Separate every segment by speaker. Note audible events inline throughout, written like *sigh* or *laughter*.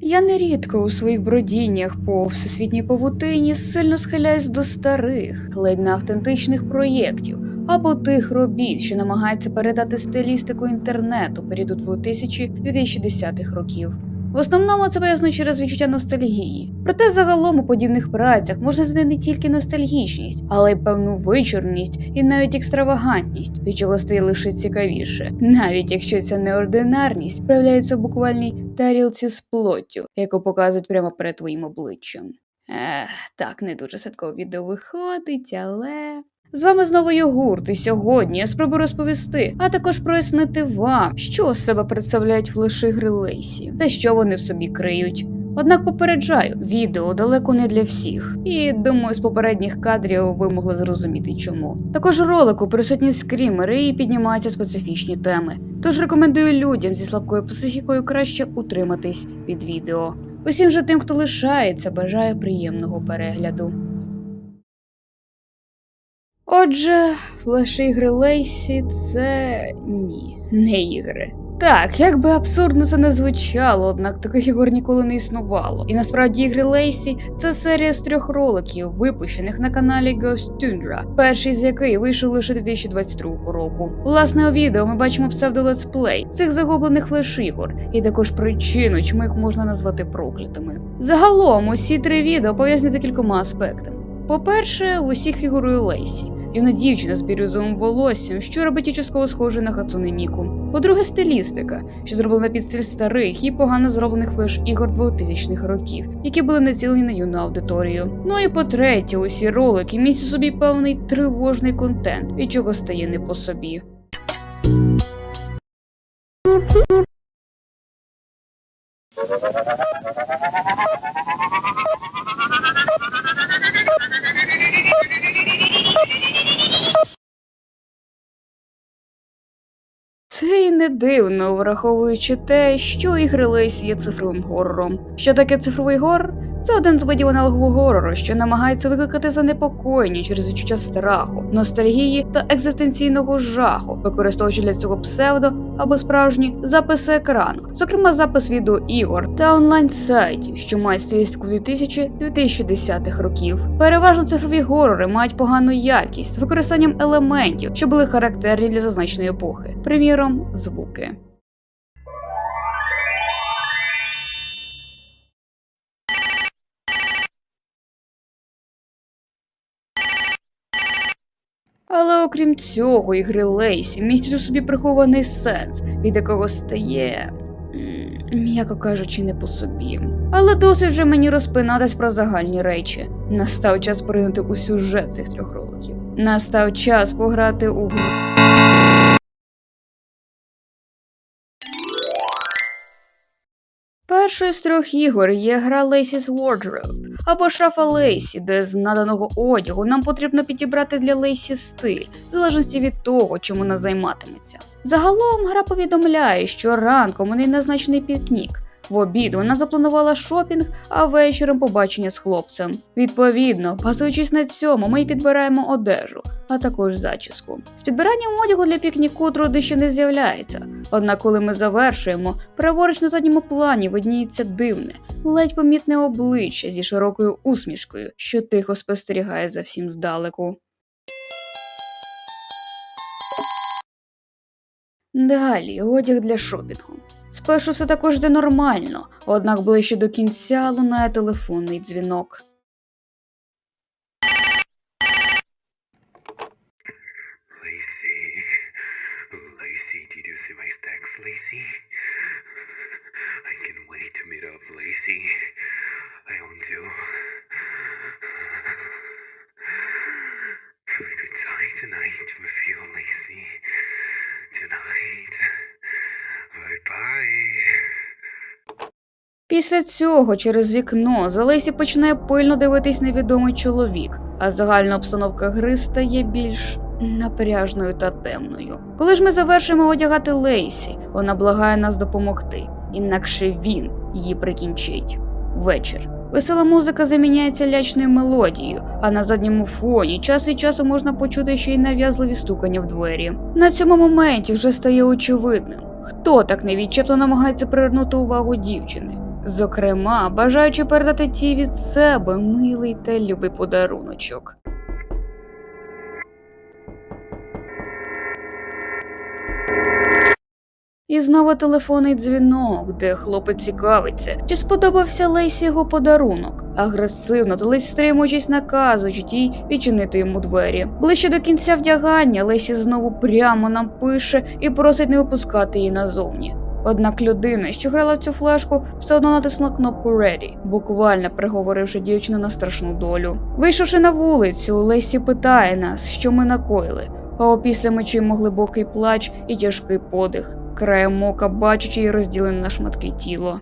Speaker 1: Я нерідко у своїх бродіннях по всесвітній павутині сильно схиляюсь до старих, ледь не автентичних проєктів або тих робіт, що намагаються передати стилістику інтернету періоду 2000-2010-х років. В основному це пояснено через відчуття ностальгії. Проте загалом у подібних працях можна знайти не тільки ностальгічність, але й певну вичорність і навіть екстравагантність, від чого стає лише цікавіше, навіть якщо ця неординарність проявляється в буквальній тарілці з плоттю, яку показують прямо перед твоїм обличчям. Ех, так не дуже святково відео виходить, але. З вами знову Йогурт, і сьогодні я спробую розповісти, а також прояснити вам, що з себе представляють флеш-ігри Лейсі та що вони в собі криють. Однак попереджаю, відео далеко не для всіх, і думаю, з попередніх кадрів ви могли зрозуміти чому. Також у ролику присутні скрімери і піднімаються специфічні теми. Тож рекомендую людям зі слабкою психікою краще утриматись від відео. Усім же тим, хто лишається, бажаю приємного перегляду. Отже, флеш-ігри Лейсі це ні, не ігри. Так, як би абсурдно це не звучало, однак таких ігор ніколи не існувало. І насправді ігри Лейсі це серія з трьох роликів, випущених на каналі Ghost Tundra, перший з яких вийшов лише 2022 року. Власне, у відео ми бачимо псевдо-летсплей цих загублених флеш-ігор, і також причину, чому їх можна назвати проклятими. Загалом, усі три відео пов'язані декількома аспектами. По-перше, в усіх фігурує Лейсі. Юна дівчина з бірюзовим волоссям, що робить її частково схожу на Хацуне Міку. По-друге, стилістика, що зроблена під стиль старих і погано зроблених флеш-ігор 2000-х років, які були націлені на юну аудиторію. Ну і по-третє, усі ролики містять собі певний тривожний контент, від чого стає не по собі. Це і не дивно, враховуючи те, що ігри Лейсі є цифровим горором. Що таке цифровий горор? Це один з видів аналогового горору, що намагається викликати занепокоєння через відчуття страху, ностальгії та екзистенційного жаху, використовуючи для цього псевдо або справжні записи екрану, зокрема запис відеоігор та онлайн-сайтів, що мають стилістику 2000-2010 років. Переважно цифрові горори мають погану якість з використанням елементів, що були характерні для зазначеної епохи, приміром, звуки. Окрім цього, ігри Лейсі містять у собі прихований сенс, від якого стає, м'яко кажучи, не по собі. Але досить вже мені розпинатись про загальні речі. Настав час поринути у сюжет цих трьох роликів. Настав час пограти у. Першою з трьох ігор є гра Lacey's Wardrobe, або шафа Лейсі, де з наданого одягу нам потрібно підібрати для Лейсі стиль, в залежності від того, чим вона займатиметься. Загалом гра повідомляє, що ранком у неї назначений пікнік. В обід вона запланувала шопінг, а вечором побачення з хлопцем. Відповідно, базуючись на цьому, ми й підбираємо одежу, а також зачіску. З підбиранням одягу для пікніку труднощів не з'являється. Однак, коли ми завершуємо, праворуч на задньому плані видніється дивне, ледь помітне обличчя зі широкою усмішкою, що тихо спостерігає за всім здалеку. Далі одяг для шопінгу. Спершу все також йде нормально, однак ближче до кінця лунає телефонний дзвінок.
Speaker 2: Tonight with you, Lacey.
Speaker 1: Після цього через вікно за Лейсі починає пильно дивитись невідомий чоловік, а загальна обстановка гри стає більш напряжною та темною. Коли ж ми завершимо одягати Лейсі, вона благає нас допомогти, інакше він її прикінчить. Вечір. Весела музика заміняється лячною мелодією, а на задньому фоні час від часу можна почути ще й нав'язливі стукання в двері. На цьому моменті вже стає очевидним, хто так невідчепно намагається привернути увагу дівчини. Зокрема, бажаючи передати ті від себе милий та любий подаруночок. І знову телефонний дзвінок, де хлопець цікавиться, чи сподобався Лейсі його подарунок, агресивно та ледь стримуючись наказуючи їй відчинити йому двері. Ближче до кінця вдягання Лейсі знову прямо нам пише і просить не випускати її назовні. Однак людина, що грала в цю флешку, все одно натисла кнопку «Ready», буквально приговоривши дівчину на страшну долю. Вийшовши на вулицю, Лесі питає нас, що ми накоїли, а опісля ми чуємо глибокий плач і тяжкий подих, краєм ока бачачи і розділене на шматки тіло.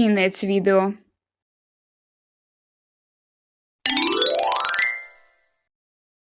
Speaker 1: Кінець відео.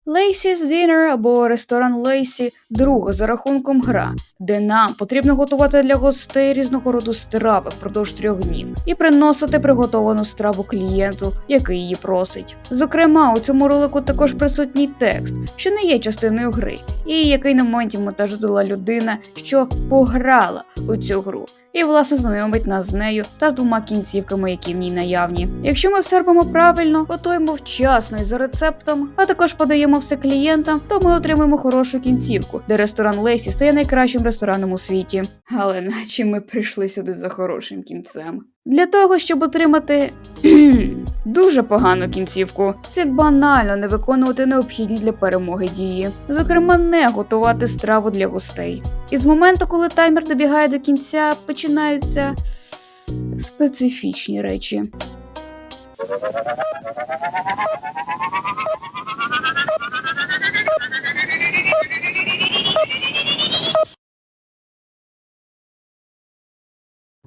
Speaker 1: Lacey's Dinner або ресторан Лейсі друга за рахунком гра, де нам потрібно готувати для гостей різного роду страви впродовж трьох днів і приносити приготовану страву клієнту, який її просить. Зокрема, у цьому ролику також присутній текст, що не є частиною гри, і який на моменті монтажу дала людина, що пограла у цю гру. І власне знайомить нас з нею та з двома кінцівками, які в ній наявні. Якщо ми все робимо правильно, готуємо вчасно і за рецептом, а також подаємо все клієнтам, то ми отримаємо хорошу кінцівку, де ресторан Лейсі стає найкращим рестораном у світі. Але наче ми прийшли сюди за хорошим кінцем. Для того, щоб отримати *clears throat* дуже погану кінцівку, слід банально не виконувати необхідні для перемоги дії, зокрема, не готувати страву для гостей. І з моменту, коли таймер добігає до кінця, починаються специфічні речі.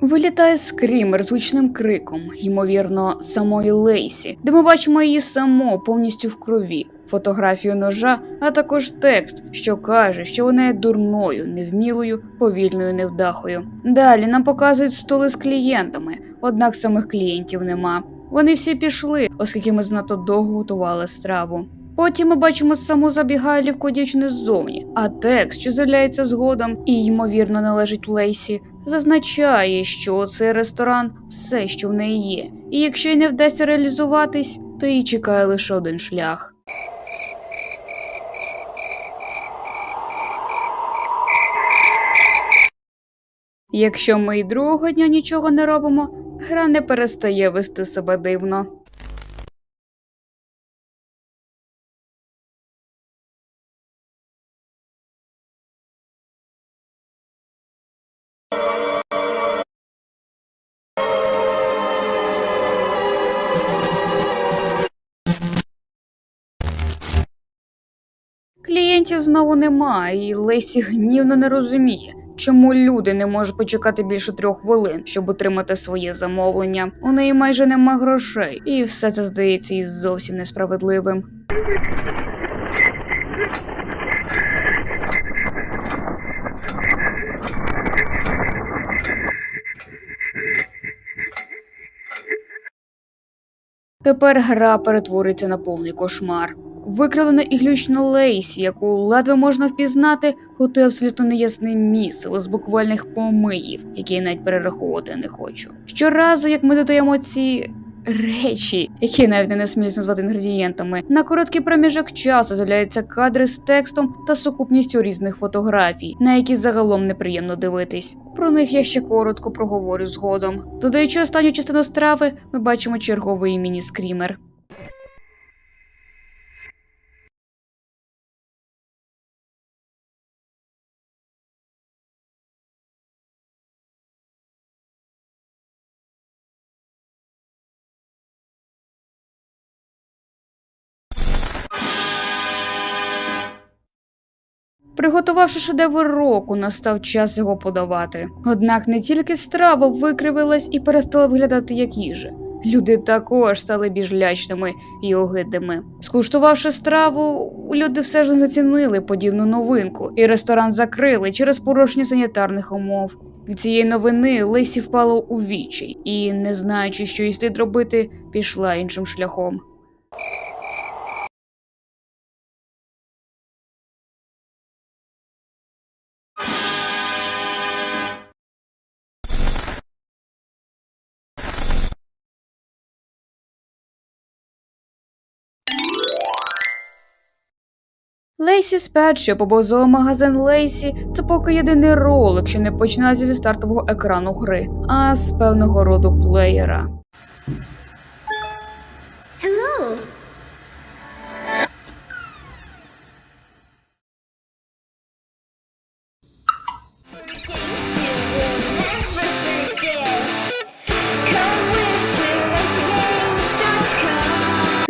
Speaker 1: Вилітає скрімер з гучним криком, ймовірно, самої Лейсі, де ми бачимо її саму повністю в крові, фотографію ножа, а також текст, що каже, що вона є дурною, невмілою, повільною невдахою. Далі нам показують столи з клієнтами, однак самих клієнтів нема. Вони всі пішли, оскільки ми занадто довго готували страву. Потім ми бачимо саму забігайлівку дівчини ззовні, а текст, що з'являється згодом і ймовірно належить Лейсі, зазначає, що цей ресторан все, що в неї є, і якщо й не вдасться реалізуватись, то її чекає лише один шлях. Якщо ми й другого дня нічого не робимо, гра не перестає вести себе дивно. Клієнтів знову немає, і Лесі гнівно не розуміє, чому люди не можуть почекати більше трьох хвилин, щоб отримати своє замовлення. У неї майже нема грошей, і все це здається їй зовсім несправедливим. Тепер гра перетвориться на повний кошмар. Викривлена і Лейсі, яку ледве можна впізнати, готує абсолютно неясне місиво з буквальних помиїв, які я навіть перераховувати не хочу. Щоразу, як ми додаємо ці речі, які навіть не насмілюсь назвати інгредієнтами, на короткий проміжок часу з'являються кадри з текстом та сукупністю різних фотографій, на які загалом неприємно дивитись. Про них я ще коротко проговорю згодом. Додаючи останню частину страви, ми бачимо черговий міні-скрімер. Приготувавши шедевр року, настав час його подавати. Однак не тільки страва викривилась і перестала виглядати як їжа, Люди також стали більш лячними і огидними. Скуштувавши страву, люди все ж не зацінили подібну новинку, і ресторан закрили через порушення санітарних умов. Від цієї новини Лесі впала у відчай і, не знаючи, що їй слід робити, пішла іншим шляхом. Лейсі Спет, що побозовий магазин Лейсі, це поки єдиний ролик, що не починається зі стартового екрану гри, а з певного роду плеєра.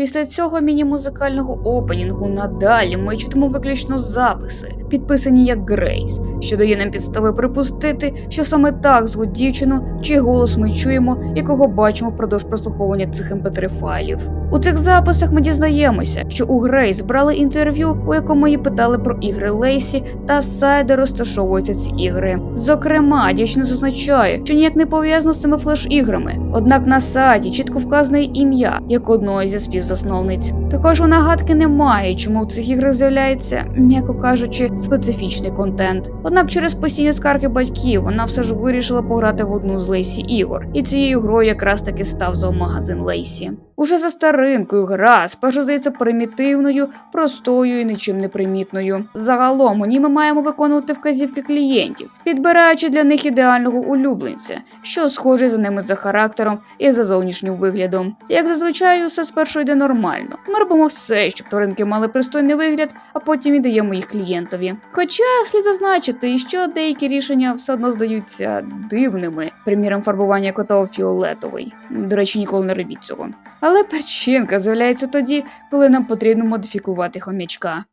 Speaker 1: Після цього міні-музикального опенінгу надалі ми чутимо виключно записи, підписані як Грейс, що дає нам підстави припустити, що саме так звуть дівчину, чий голос ми чуємо, якого бачимо впродовж прослуховування цих mp3 файлів. У цих записах ми дізнаємося, що у Грейс брали інтерв'ю, у якому її питали про ігри Лейсі та сайт, де розташовуються ці ігри. Зокрема, дівчина зазначає, що ніяк не пов'язано з цими флеш-іграми. Однак на сайті чітко вказане ім'я як одної зі співзасновниць. Також вона гадки не має, чому в цих іграх з'являється, м'яко кажучи, специфічний контент. Однак через постійні скарги батьків вона все ж вирішила пограти в одну з Лейсі ігор, і цією грою якраз таки став зоомагазин Лейсі. Уже за старинкою гра спершу примітивною, простою і нічим не примітною. Загалом у ній ми маємо виконувати вказівки клієнтів, підбираючи для них ідеального улюбленця, що схожий за ними за характером і за зовнішнім виглядом. Як зазвичай, усе спершу йде нормально. Ми робимо все, щоб тваринки мали пристойний вигляд, а потім віддаємо їх клієнтові. Хоча слід зазначити, що деякі рішення все одно здаються дивними, приміром фарбування кота фіолетовий. До речі, ніколи не робіть цього. Але перчинка з'являється тоді, коли нам потрібно модифікувати хомячка.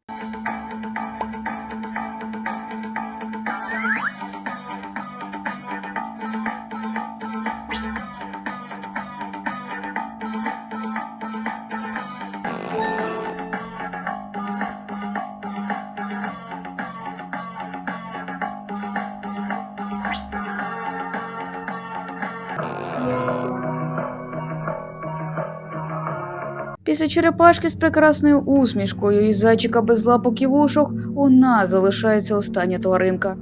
Speaker 1: Після черепашки з прекрасною усмішкою і зайчика без лапок і вушок у нас залишається остання тваринка.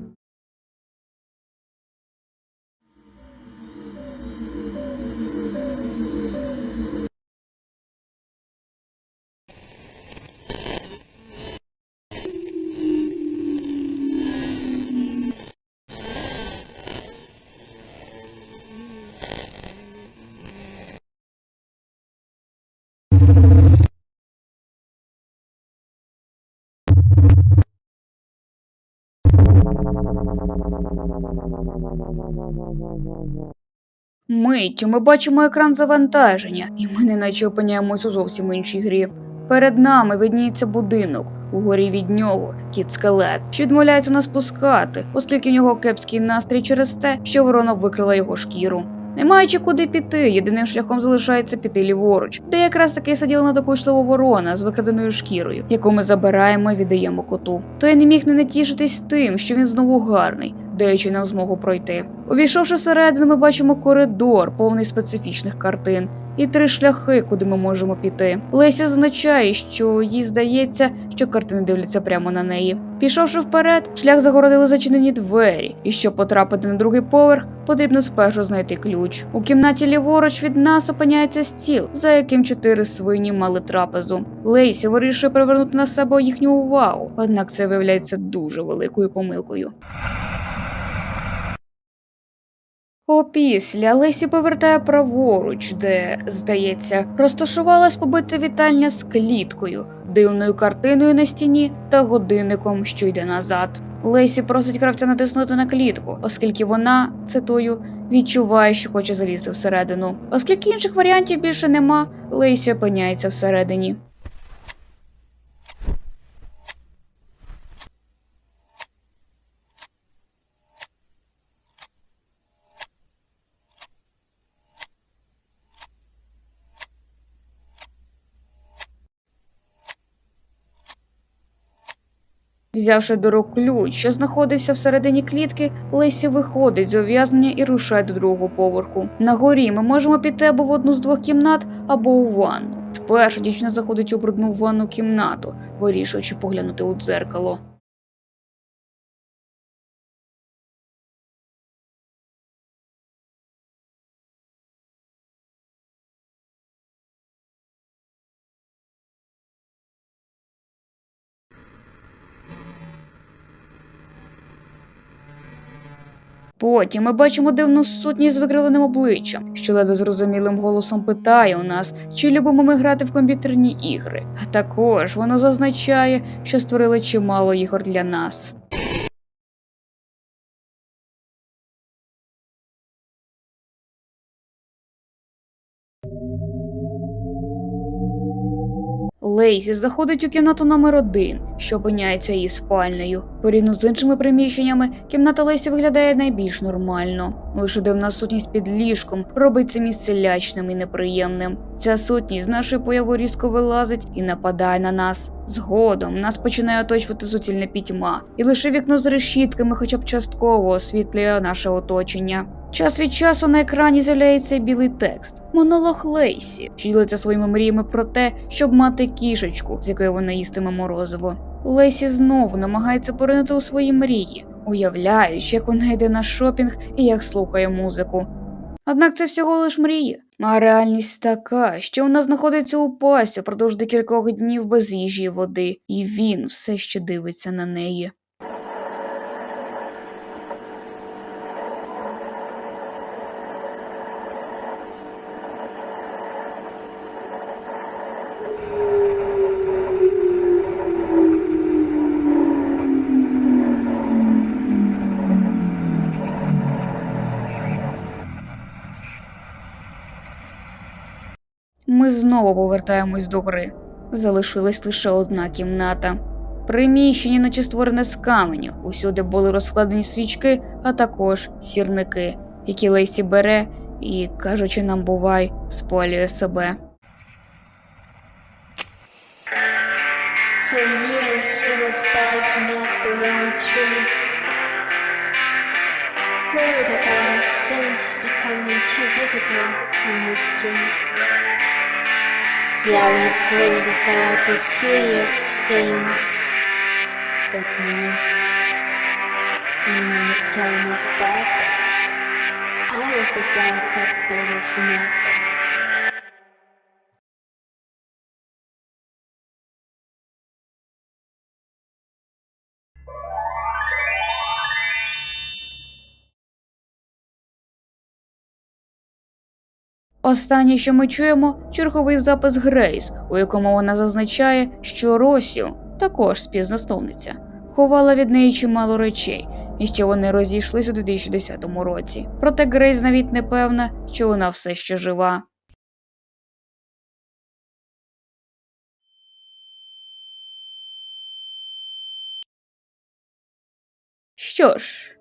Speaker 1: Миттю ми бачимо екран завантаження, і ми неначе опиняємось у зовсім іншій грі. Перед нами видніється будинок. Угорі від нього кіт скелет, що відмовляється нас пускати, оскільки в нього кепський настрій через те, що ворона викрила його шкіру. Не маючи куди піти, єдиним шляхом залишається піти ліворуч, де якраз таки сиділа надокучлива ворона з викраденою шкірою, яку ми забираємо і віддаємо коту. Той не міг не натішитись тим, що він знову гарний, даючи нам змогу пройти. Увійшовши всередину, ми бачимо коридор, повний специфічних картин. І три шляхи, куди ми можемо піти. Леся зазначає, що їй здається, що картини дивляться прямо на неї. Пішовши вперед, шлях загородили зачинені двері, і щоб потрапити на другий поверх, потрібно спершу знайти ключ. У кімнаті ліворуч від нас опиняється стіл, за яким чотири свині мали трапезу. Лейсі вирішує привернути на себе їхню увагу, однак це виявляється дуже великою помилкою. Опісля Лесі повертає праворуч, де, здається, розташувалась побита вітальня з кліткою, дивною картиною на стіні та годинником, що йде назад. Лесі просить гравця натиснути на клітку, оскільки вона, цитую, відчуває, що хоче залізти всередину. Оскільки інших варіантів більше нема, Лесі опиняється всередині. Взявши до рук ключ, що знаходився всередині клітки, Лесі виходить з ув'язнення і рушає до другого поверху. На горі ми можемо піти або в одну з двох кімнат, або у ванну. Спершу дівчина заходить у брудну ванну кімнату, вирішуючи поглянути у дзеркало. Потім ми бачимо дивну сутність з викривленим обличчям, що ледве зрозумілим голосом питає у нас, чи любимо ми грати в комп'ютерні ігри. А також воно зазначає, що створили чимало ігор для нас. Лейсі заходить у кімнату номер один, що опиняється її спальнею. Порівняно з іншими приміщеннями, кімната Лейсі виглядає найбільш нормально. Лише дивна сутність під ліжком робить це місце лячним і неприємним. Ця сутність з нашої появи різко вилазить і нападає на нас. Згодом нас починає оточувати суцільна пітьма, і лише вікно з решітками, хоча б частково освітлює наше оточення. Час від часу на екрані з'являється білий текст монолог Лейсі, що ділиться своїми мріями про те, щоб мати кішечку, з якої вона їстиме морозиво. Лейсі знову намагається поринути у свої мрії, уявляючи, як вона йде на шопінг і як слухає музику. Однак це всього лиш мрії. А реальність така, що вона знаходиться у пасі впродовж декількох днів без їжі і води, і він все ще дивиться на неї. Ми знову повертаємось до гри. Залишилась лише одна кімната. Приміщення, наче створене з каменю. Усюди були розкладені свічки, а також сірники, які Лейсі бере і, кажучи нам бувай, спалює себе.
Speaker 3: Worried about his sins becoming too visible on his skin. He always worried about the serious things. But now, when his time is back, I was the dog that bit his neck.
Speaker 1: Останнє, що ми чуємо, черговий запис Грейс, у якому вона зазначає, що Росю, також співзасновниця, ховала від неї чимало речей, і що вони розійшлись у 2010 році. Проте Грейс навіть не певна, що вона все ще жива. Що ж,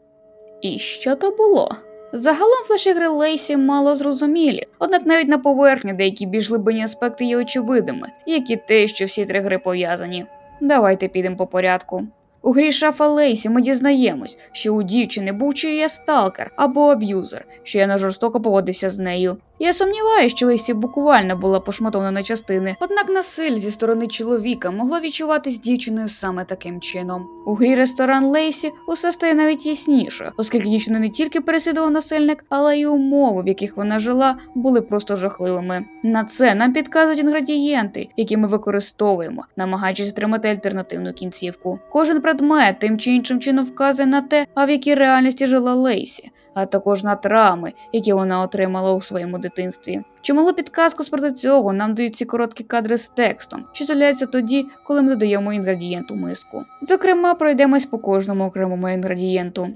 Speaker 1: і що то було? Загалом флеш-ігри Лейсі мало зрозумілі, однак навіть на поверхні деякі більш глибинні аспекти є очевидними, як і те, що всі три гри пов'язані. Давайте підемо по порядку. У грі шафа Лейсі ми дізнаємось, що у дівчини був чи є сталкер або аб'юзер, що я жорстоко поводився з нею. Я сумніваюся, що Лейсі буквально була пошматована на частини, однак насиль зі сторони чоловіка могло відчуватись дівчиною саме таким чином. У грі ресторан Лейсі усе стає навіть ясніше, оскільки дівчину не тільки переслідував насильник, але й умови, в яких вона жила, були просто жахливими. На це нам підказують інгредієнти, які ми використовуємо, намагаючись отримати альтернативну кінцівку. Кожен предмет тим чи іншим чином вказує на те, а в якій реальності жила Лейсі. А також на травми, які вона отримала у своєму дитинстві. Чималу підказку спроти цього нам дають ці короткі кадри з текстом, що з'являються тоді, коли ми додаємо інгредієнт у миску. Зокрема, пройдемось по кожному окремому інгредієнту.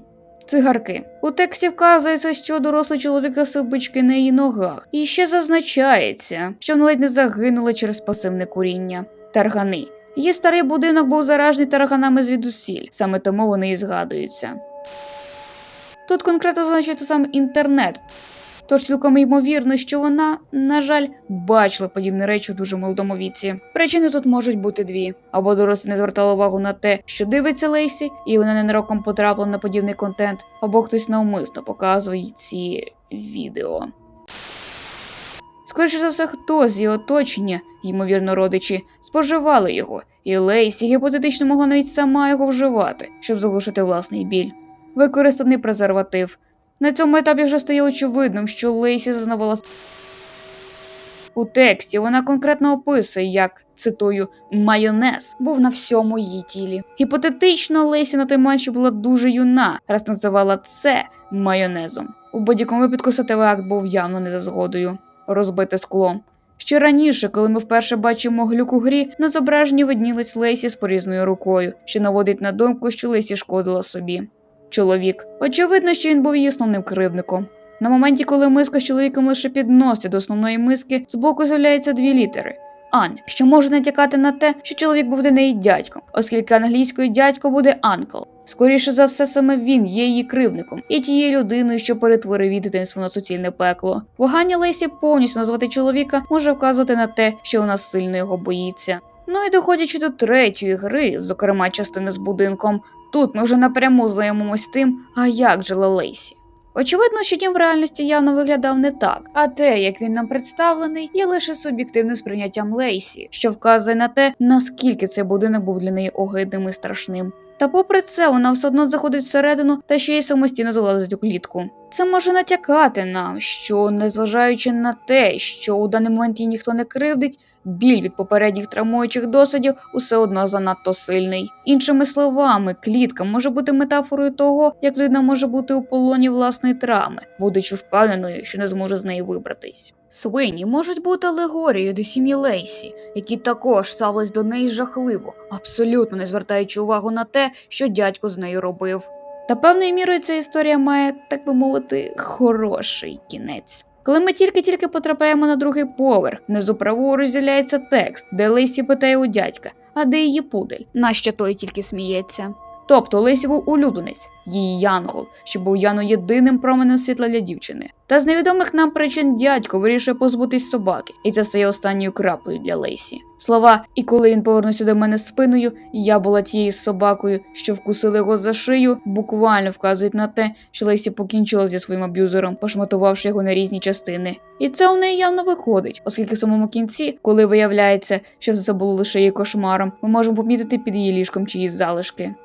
Speaker 1: Цигарки. У тексті вказується, що дорослий чоловік гасив бички на її ногах, і ще зазначається, що вона ледь не загинула через пасивне куріння. Таргани. Її старий будинок був заражений тарганами звідусіль, саме тому вони і згадуються. Тут конкретно зазначається сам інтернет. Тож цілком ймовірно, що вона, на жаль, бачила подібні речі у дуже молодому віці. Причини тут можуть бути дві: або дорослі не звертали увагу на те, що дивиться Лейсі, і вона ненароком потрапила на подібний контент, або хтось навмисно показує ці відео. Скоріше за все, хтось з її оточення, ймовірно, родичі, споживали його, і Лейсі гіпотетично могла навіть сама його вживати, щоб заглушити власний біль. Використаний презерватив. На цьому етапі вже стає очевидним, що Лейсі зазнавала у тексті вона конкретно описує, як цитую майонез був на всьому її тілі. Гіпотетично, Лейсі на той ще була дуже юна, раз називала це майонезом. У будь-якому випадку статевий акт був явно не за згодою. Розбите скло. Ще раніше, коли ми вперше бачимо глюк у грі, на зображенні виднілась Лейсі з порізною рукою, що наводить на думку, що Лейсі шкодила собі. Чоловік. Очевидно, що він був її основним кривдником. На моменті, коли миска з чоловіком лише підносять до основної миски, збоку з'являються дві літери. Ан, що може натякати на те, що чоловік був для неї дядьком, оскільки англійською дядько буде анкл. Скоріше за все, саме він є її кривником і тією людиною, що перетворив її дитинство на суцільне пекло. Вагання Лесі повністю назвати чоловіка може вказувати на те, що вона сильно його боїться. Ну і доходячи до третьої гри, зокрема частини з будинком, тут ми вже напряму знайомимось тим, а як жила Лейсі. Очевидно, що дім в реальності явно виглядав не так, а те, як він нам представлений, є лише суб'єктивним сприйняттям Лейсі, що вказує на те, наскільки цей будинок був для неї огидним і страшним. Та попри це, вона все одно заходить всередину та ще й самостійно залазить у клітку. Це може натякати нам, що, незважаючи на те, що у даний момент її ніхто не кривдить, біль від попередніх травмуючих досвідів усе одно занадто сильний. Іншими словами, клітка може бути метафорою того, як людина може бути у полоні власної травми, будучи впевненою, що не зможе з неї вибратись. Свині можуть бути алегорією до сім'ї Лейсі, які також ставились до неї жахливо, абсолютно не звертаючи увагу на те, що дядько з нею робив. Та певною мірою ця історія має, так би мовити, хороший кінець. Коли ми тільки-тільки потрапляємо на другий поверх, внизу праворуч з'являється текст, де Лисі питає у дядька, а де її пудель, нащо той тільки сміється. Тобто Лесі був улюбленець, її янгол, що був яно єдиним променем світла для дівчини. Та з невідомих нам причин дядько вирішує позбутись собаки, і це стає останньою краплею для Лейсі. Слова, і коли він повернувся до мене спиною, я була тією собакою, що вкусили його за шию, буквально вказують на те, що Лейсі покінчила зі своїм аб'юзером, пошматувавши його на різні частини. І це у неї явно виходить, оскільки в самому кінці, коли виявляється, що все було лише її кошмаром, ми можемо помітити під її ліжком чиїсь залишки.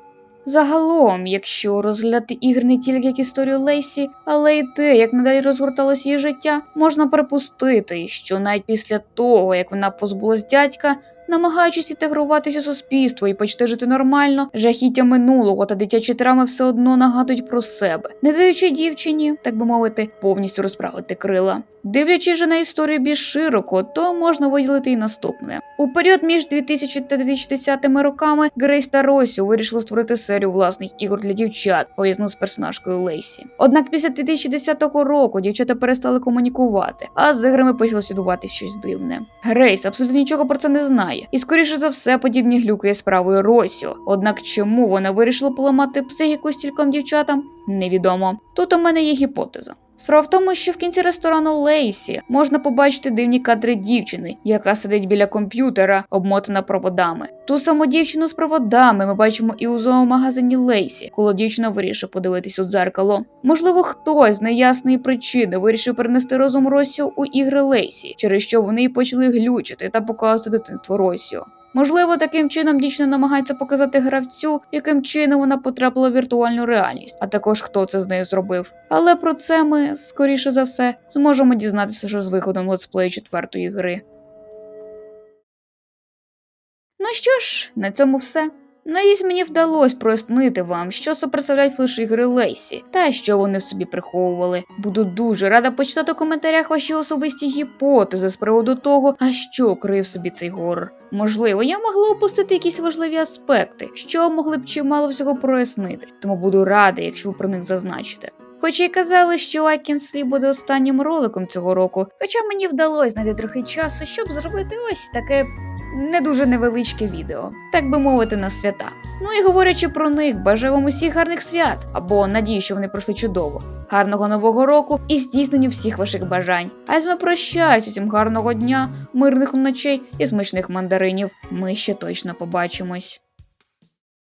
Speaker 1: Загалом, якщо розглядати ігри не тільки як історію Лейсі, але й те, як надалі розгорталось її життя, можна припустити, що навіть після того, як вона позбулась дядька, намагаючись інтегруватися у суспільство і почти жити нормально, жахіття минулого та дитячі травми все одно нагадують про себе, не даючи дівчині, так би мовити, повністю розправити крила. Дивлячись же на історію більш широко, то можна виділити і наступне. У період між 2000 та 2010 роками Грейс та Росю вирішили створити серію власних ігор для дівчат, пов'язану з персонажкою Лейсі. Однак після 2010 року дівчата перестали комунікувати, а з іграми почало слідувати щось дивне. Грейс абсолютно нічого про це не знає, і скоріше за все подібні глюки є справою Росю. Однак чому вона вирішила поламати психіку стільком дівчатам, невідомо. Тут у мене є гіпотеза. Справа в тому, що в кінці ресторану Лейсі можна побачити дивні кадри дівчини, яка сидить біля комп'ютера, обмотана проводами. Ту саму дівчину з проводами ми бачимо і у зоомагазині Лейсі, коли дівчина вирішив подивитись у дзеркало. Можливо, хтось з неясної причини вирішив перенести розум Росіо у ігри Лейсі, через що вони й почали глючити та показувати дитинство Росіо. Можливо, таким чином дівчина намагається показати гравцю, яким чином вона потрапила в віртуальну реальність, а також хто це з нею зробив. Але про це ми, скоріше за все, зможемо дізнатися вже з виходом летсплею четвертої гри. Ну що ж, на цьому все. Надіюсь, мені вдалося прояснити вам, що представляють флеш-ігри Лейсі та що вони в собі приховували. Буду дуже рада почитати у коментарях ваші особисті гіпотези з приводу того, а що крив собі цей горор. Можливо, я могла опустити якісь важливі аспекти, що могли б чимало всього прояснити, тому буду рада, якщо ви про них зазначите. Хоча й казали, що Акінслі буде останнім роликом цього року, хоча мені вдалося знайти трохи часу, щоб зробити ось таке не дуже невеличке відео, так би мовити, на свята. Ну і говорячи про них, бажаю вам усіх гарних свят або надію, що вони пройшли чудово. Гарного нового року і здійсненню всіх ваших бажань. А я з вами прощаюсь усім гарного дня, мирних ночей і смачних мандаринів. Ми ще точно побачимось.